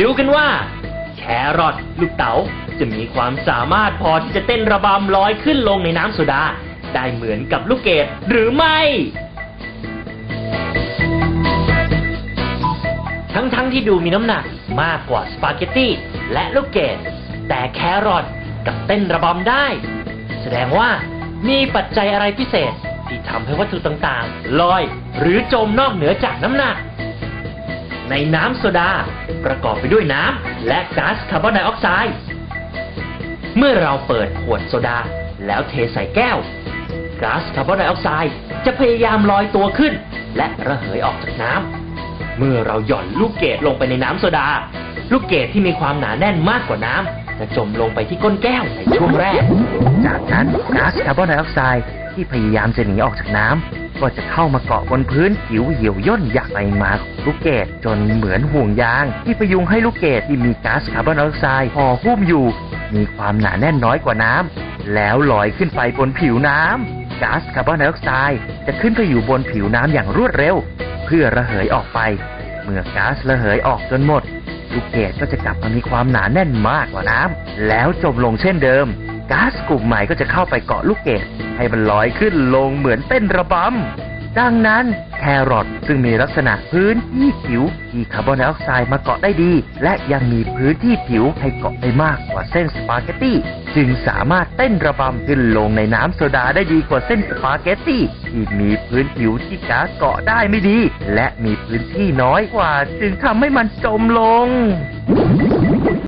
ดูกันว่า แครอทลูกเต๋าจะมีความสามารถพอที่จะเต้นระบำลอยขึ้นลงในน้ำโซดา ได้เหมือนกับลูกเกดหรือไม่ ทั้งๆที่ดูมีน้ำหนักมากกว่าสปาเกตตี้และลูกเกดแต่แครอทกับเต้นระบำได้ แสดงว่ามีปัจจัยอะไรพิเศษที่ทำให้วัตถุต่างๆ ลอยหรือจมนอกเหนือจากน้ำหนัก ในน้ำโซดา ประกอบไปด้วยน้ำและก๊าซคาร์บอนไดออกไซด์ เมื่อเราเปิดขวดโซดาแล้วเทใส่แก้วก๊าซคาร์บอนไดออกไซด์จะพยายามลอยตัวขึ้น และระเหยออกจากน้ำเมื่อเราหย่อนลูกเกดลงไปในน้ำโซดา ลูกเกดที่มีความหนาแน่นมากกว่าน้ำจะจมลงไปที่ก้นแก้วในช่วงแรก จากนั้นก๊าซคาร์บอนไดออกไซด์ที่พยายามจะหนีออกจากน้ำ ก็จะเข้ามาเกาะบนพื้นผิวเหี่ยวย่นอย่างไปมาของลูกเกดจนเหมือนห่วงยาง ที่พยุงให้ลูกเกดที่มีก๊าซคาร์บอนไดออกไซด์ห่อหุ้มอยู่ มีความหนาแน่นน้อยกว่าน้ำแล้วลอยขึ้นไปบนผิวน้ำก๊าซคาร์บอนไดออกไซด์จะขึ้นไปอยู่บนผิวน้ำอย่างรวดเร็ว เพื่อระเหยออกไป เมื่อก๊าซระเหยออกจนหมดลูกเกดก็จะกลับมามีความหนาแน่นมากกว่าน้ำแล้วจมลงเช่นเดิม ก๊าซกลุ่มใหม่ก็จะเข้าไปเกาะลูกเกดให้มันลอยขึ้นลงเหมือนเต้นระบำ ดังนั้นแครอทซึ่งมีลักษณะพื้นที่ผิวที่คาร์บอนไดออกไซด์มาเกาะได้ดี และยังมีพื้นที่ผิวให้เกาะได้มากกว่าเส้นสปาเกตตี้จึงสามารถเต้นระบำขึ้นลงในน้ำโซดาได้ดีกว่าเส้นสปาเกตตี้ที่มีพื้นผิวที่ก๊าซเกาะได้ไม่ดี และมีพื้นที่น้อยกว่า จึงทำให้มันจมลง